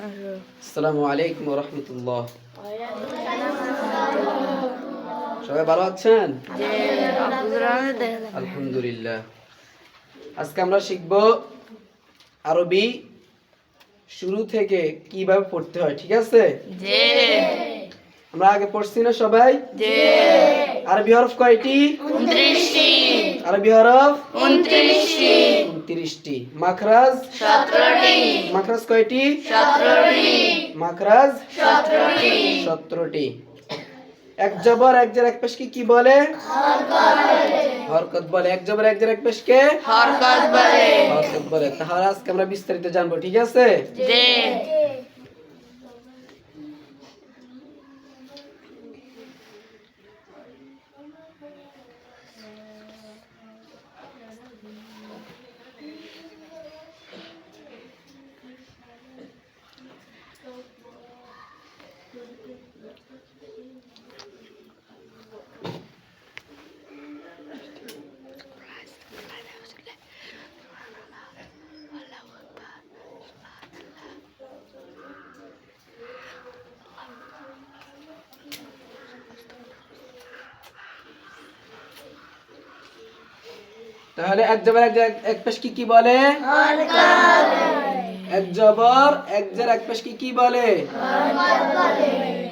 আসসালামু আলাইকুম রহমতুল্লাহ সবাই ভালো আছেন? আলহামদুলিল্লাহ। আজকে আমরা শিখব আরবি শুরু থেকে কীভাবে পড়তে হয় ঠিক আছে? আমরা আগে পড়ছি না সবাই? আরবি হরফ কয়টি? আরবি হরফ? উনত্রিশটি। মাখরাজ? মাখরাজ কয়টি? মাখরাজ? সতেরোটি। এক জবর এক জের এক পেশকে কি বলে? হরকত বলে। এক জবর এক জের এক পেশকে? হরকত বলে। তাহলে আজকে আমরা বিস্তারিত জানব ঠিক আছে? তাহলে এক জবর এক এক পেশ কি কি বলে? এক জবর এক জের এক পেশ কি কি বলে?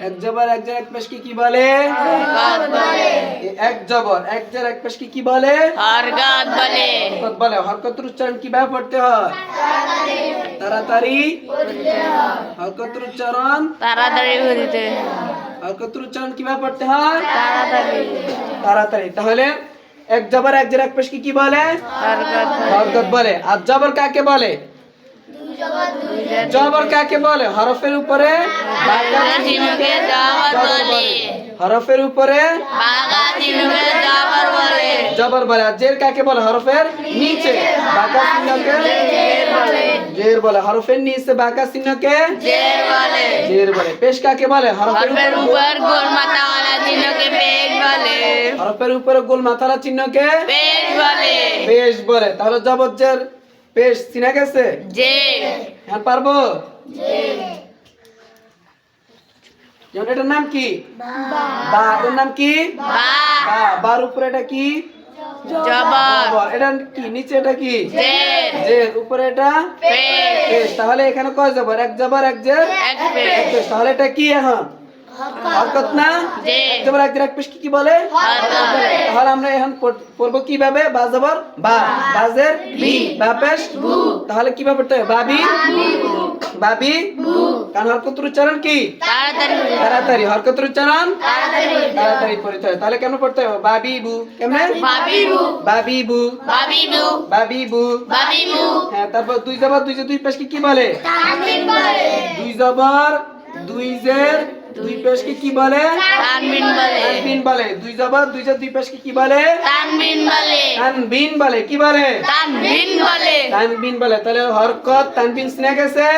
এক জবর এক জের এক পেশ কি কি বলে? এক জবর এক জের এক পেশ কি কি বলে? হরকত বলে। হরকত বলে হরকতের উচ্চারণ কীভাবে পড়তে হয়? তাড়াতাড়ি হরকতের উচ্চারণ। তাড়াতাড়ি ঘুরিতে হরকতের উচ্চারণ কীভাবে পড়তে হয়? তাড়াতাড়ি। তাড়াতাড়ি তাহলে এক জবর এক জের এক পেশ কি বলে? হরকত বলে। আর জবর কাকে বলে? জবর কাকে বলে? হরফের উপরে হরফের উপরে জবর বলে। আর জের কাকে বলে? হরফের নিচে। বাঁকা চিহ্নকে জের বলে। হরফের নিচে বাঁকা চিহ্নকে জের বলে। জের বলে। পেশ কাকে বলে? হরফের উপর গোল মাথাওয়ালা চিহ্নকে হরফের উপরে গোল মাথালা চিহ্নকে পেশ বলে। পেশ বলে। তাহলে জবর জের পেশ চিনা গেছে? যে হ্যাঁ পারব? জি। যেমন এটার নাম কি? বা। এটার নাম কি? বা। বা। বার উপরে এটা কি? জবর। জবর। এটা কি? নিচে এটা কি? জের যে উপরে এটা? পেশ। পেশ। তাহলে এখানে কয় জবর? এক জবর এক জের এক পেশ। তাহলে এটা কি এখন? হরকত। না। এক এক পেশ কি কি বলে তাহলে আমরা এখন পড়- পড়ব কীভাবে? বা জবর? বা। বাজের? বি। বা পেশ? তাহলে কীভাবে পড়তে হবে? বাবি? বাবি। কারণ হরকতের উচ্চারণ কি? তাড়াতাড়ি। ঘুরিতে হরকতের উচ্চারণ? তাড়াতাড়ি পড়তে তাহলে কেন পড়তে হবে? বাবি বু। কেমনে? বাবি বু। বাবিবু বাবি বু। বাবিবু হ্যাঁ তারপর দুই জবর দুই যে দুই পেশকে কি বলে? বলে। দুই জবর দুই জের দুই পেশকে কি বলে তানবিন বলে তানবিন বলে দুই জবর দুই জের দুই পেশকে কি বলে তানবিন বলে তানবিন বলে কি বলে তানবিন বলে তানবিন বলে তাহলে হরকত তানবিন স্নেহ গেছে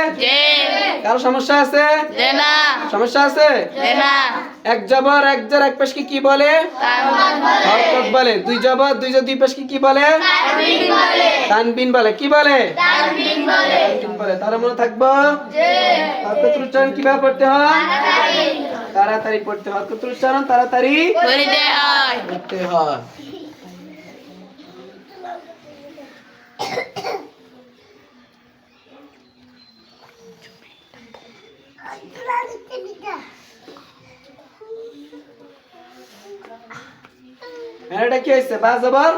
কারও সমস্যা আছে জেনা সমস্যা আছে জেনা এক জবর এক জের এক পেশকে কি বলে বলে হরকত বলে দুই জবর দুই জের দুই পেশকে কি বলে তানবিন বলে তানবিন বলে কি বলে তানবিন বলে তাহলে মনে থাকব হরকতের উচ্চারণ কীভাবে পড়তে হয় তাড়াতাড়ি পড়তে হয়। হরকতের উচ্চারণ তাড়াতাড়ি করিতে হয়। করতে হয়। এটা কি হয়েছে? বা জবর?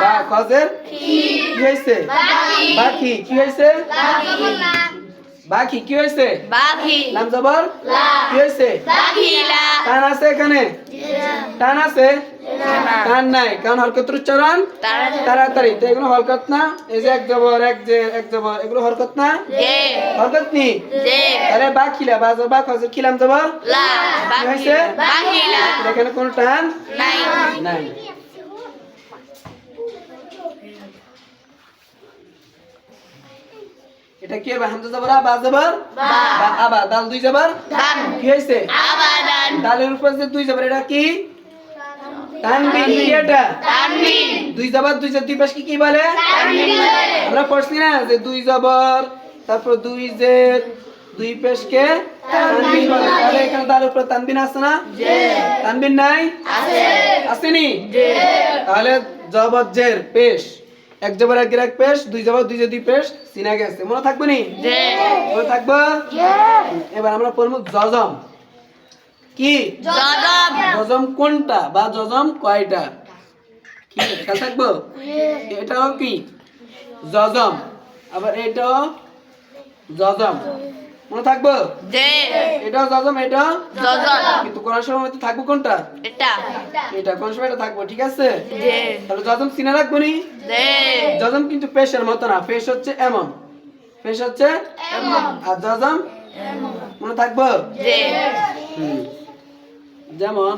বা। কজের কি হয়েছে? বাকি কি হয়েছে? বাকি কি হয়েছে? বাকি নাম জবর? কি হয়েছে? বাকিলা টান আছে এখানে? টান আছে? টান নাই কারণ হরকতের উচ্চারণ? তাড়াতাড়ি। তো এগুলো হরকত না? এই যে এক জবর এক যে এক জবর এগুলো হরকত না? হরকত নি? আরে বা খিলা বা জবা খজর খিলাম জবর? লা। বাকি হয়েছে? বাকিলা এখানে কোনো টান? নাই। নাই। এটা কি হবে? হামজা জবর বা জবর? বা। আবা দাল দুই জবর? দান। কি হয়েছে আবাদান। দালের উপর যে দুই জবর এটা কি? তানবিন। এটা? তানবিন। দুই জবর দুই জবর দুই পাশ কি কি বলে? তানবিন বলে। আমরা পড়ছি না যে দুই জবর তারপর দুই জের দুই পেশকে তানবিন বলে। তাহলে এখানে তার উপরে তানবিন আছে না? তানবিন নাই? আসেনি? তাহলে জবর জের পেশ। এক জবর এক এক পেশ দুই জবর দুই যদি দুই পেশ সিনা গেছে। মনে থাকবে নি? মনে থাকবে? এবার আমরা পড়ব জজম। কি? জজম। জজম কোনটা বা জজম কয়টা? কি? খেয়াল থাকব? এটাও কি? জজম। আবার এটাও জজম। মনে থাকব? এটাও জজম এটা? কিন্তু কোন সময় মধ্যে থাকব কোনটা? এটা। এটা কোন সময় এটা থাকব ঠিক আছে? তাহলে জজম চিনে রাখব নি? জজম কিন্তু পেশের মতো না পেশ হচ্ছে এমন। পেশ হচ্ছে আর জজম মনে থাকব? যেমন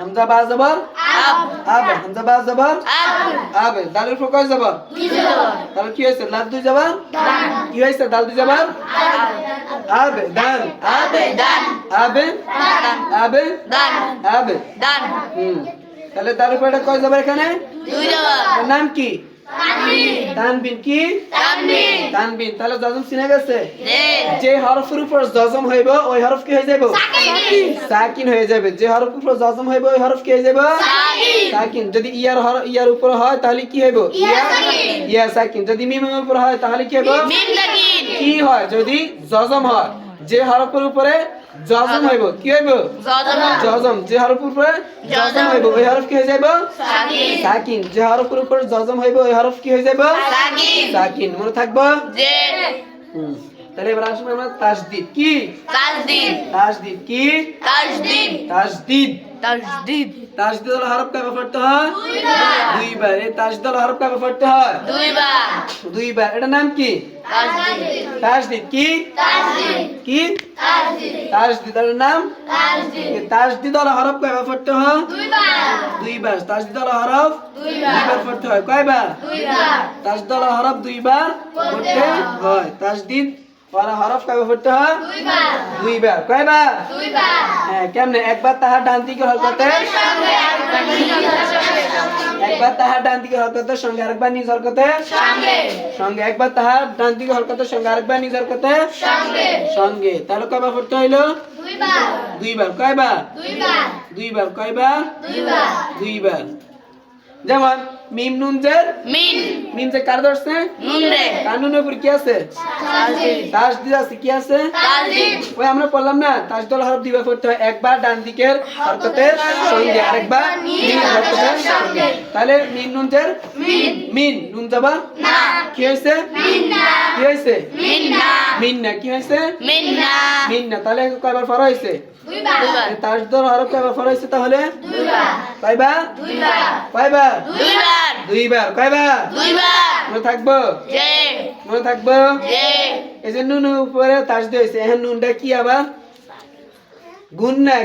হামজা বা জবর আব। আবে হামজা বা জবর আব আবে দালের ফোক কয় জবর তাহলে কি হয়েছে? লাল দুই জবর কি হয়েছে? দাল দুই জবর আবে দান। আবে দান। আব আব আবে দান। আবে দান। হুম। তাহলে দালের এটা কয় জবর এখানে? দুই জবর নাম কি? তানবিন। কি? তানবিন। তানবিন। তাহলে জজম চিনে গেছে? যে হরফের উপর জজম হইব ওই হরফ কি হয়ে যাবে সাকিন। হয়ে যাবে যে হরফের উপর জজম হইব ওই হরফ কি হয়ে যাবে সাকিন। যদি ইয়ার হর ইয়ার উপর হয় তাহলে কি হইব? ইয়া ইয়া সাকিন। যদি মিমের উপর হয় তাহলে কি হইব? কি হয়? যদি জজম হয়। যে হরফের উপরে জজম হইব। কি হইব? জজম। জজম। যে হরফের উপরে জজম হইব ওই হরফ কি হয়ে যাবে সাকিন। সাকিন। যে হরফের উপরে জজম হইব ওই হরফ কি হয়ে যাবে সাকিন। সাকিন। মনে থাকব? যে। তাহলে এবার আসুন আমরা তাসদিদ। কি? তাজদিদ তাসদিদ কি? তাজদিদ তাসদিদ। তাজদিদ তাসদিদ হলো হরফ পড়তে হয়? দুইবার। এই তাসদিদ হলো হরফ পড়তে হয়? দুইবার। দুইবার। এটার নাম কি? তাজদিদ তাসদিদ কি? তাজদিদ কি? তাজদিদ। তাসদিদ নাম? তাসদিদ হলো হরফ কয়বার পড়তে হয়? দুইবার। তাসদিদ হলো হরফ? দুইবার। পড়তে হয়। কয়বার? দুইবার। তাসদিদ হলো হরফ দুইবার পড়তে হয়। তাসদিদ হলো হরফ কয়বার পড়তে হয়? দুইবার। কয়বার? হ্যাঁ কেমনে? একবার তাহার ডান দিকে হরকতে একবার তাহার ডান দিকে হরকতের সঙ্গে আরেকবার নিজ হরকতে সঙ্গে। একবার তাহার ডান দিকে হরকতের সঙ্গে আরেকবার নিজ হরকতে সঙ্গে। তাহলে কয়বার পড়তে হইল? দুইবার। কয়বার? দুইবার। কয়বার? দুইবার। যেমন মিম নুন জের মিন মিম। যে কার ধরছে? নুন রে কানুনের উপর কি আছে? তাজদিদ তাস আছে কি আছে? ওই আমরা পড়লাম না তাজদল হরফ দিবা পড়তে হয়। একবার ডান দিকের হরকতের সঙ্গে আরেকবার নিজ হরকতের সঙ্গে। তাহলে মিন নুন জের মিন মিন নুন যাবা না। কি হয়েছে? মিন না। কি হয়েছে? মিন না। মিন না। কি হয়েছে? মিন না। মিন না। তাহলে কয়বার ফর হয়েছে? দুইবার। দুইবার। তাজদল হরফ কয়বার ফর তাহলে? কয়বার? কয়বার? দুইবার। দুইবার। কয়বার? মনে থাকব? মনে থাকব? এই যে নুন উপরে তাজদ হয়েছে এখন নুনটা কি আবার?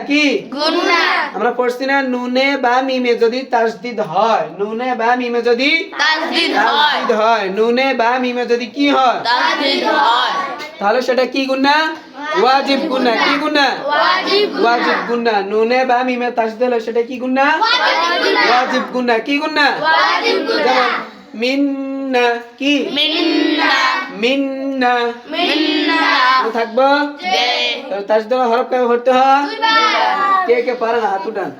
কি? গুণ আমরা পড়ছি না নুনে বা মিমে যদি তাসদিদ হয় নুনে বা মিমে যদি তাজদিদ হয় তাসদিদ হয়। নুনে বা মিমে যদি কি হয়? তাজদিদ হয়। তাহলে সেটা কি গুণা ওয়াজিব গুণা কি গুণা? ওয়াজিব ওয়াজিব গুণা। নুনে বা মিমে তাসদিদ হলে সেটা কি গুণা? ওয়াজিব গুণা। কি ওয়াজিব যেমন মিন্না কি? মিন্না। মিন্না। মিন্না। থাকব? যে তাসদিদ হরফ কবে ভরতে হয়? কে কে পারেন হাত উঠান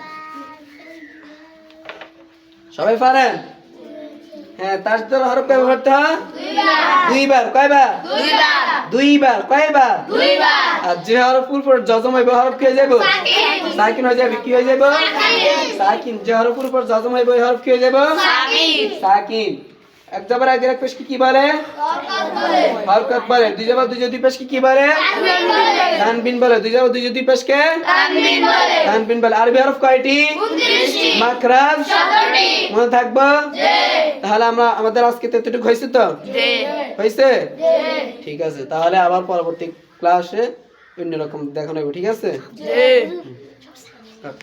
সবাই পারেন? হ্যাঁ তাসদিদ হরফ কবে ভরতে হয়? দুইবার। কয়বার? দুইবার। দুইবার কয়বার? আর যে হরফ উপর জজম হইবে হরফ কি হয়ে যাবে সাকিন হয়ে যাবে কি হয়ে যাবে সাকিন যে হরফ উপর জজম হইবে ওই হরফ কি হয়ে যাবে সাকিন এক জবর এক এক পেশকে কি বলে? হরকত বলে। দুই জবর দুই যদি পেশকে কি বলে? তানবিন বলে। দুই জবর দুই যদি পেশকে? তানবিন বলে। তানবিন বলে। আরবি হরফ কয়টি? মাখরাজ? মনে থাকব? তাহলে আমরা আমাদের আজকে তো এতটুকু হয়েছে তো? হয়েছে? ঠিক আছে তাহলে আবার পরবর্তী ক্লাসে অন্যরকম দেখানো হবে ঠিক আছে?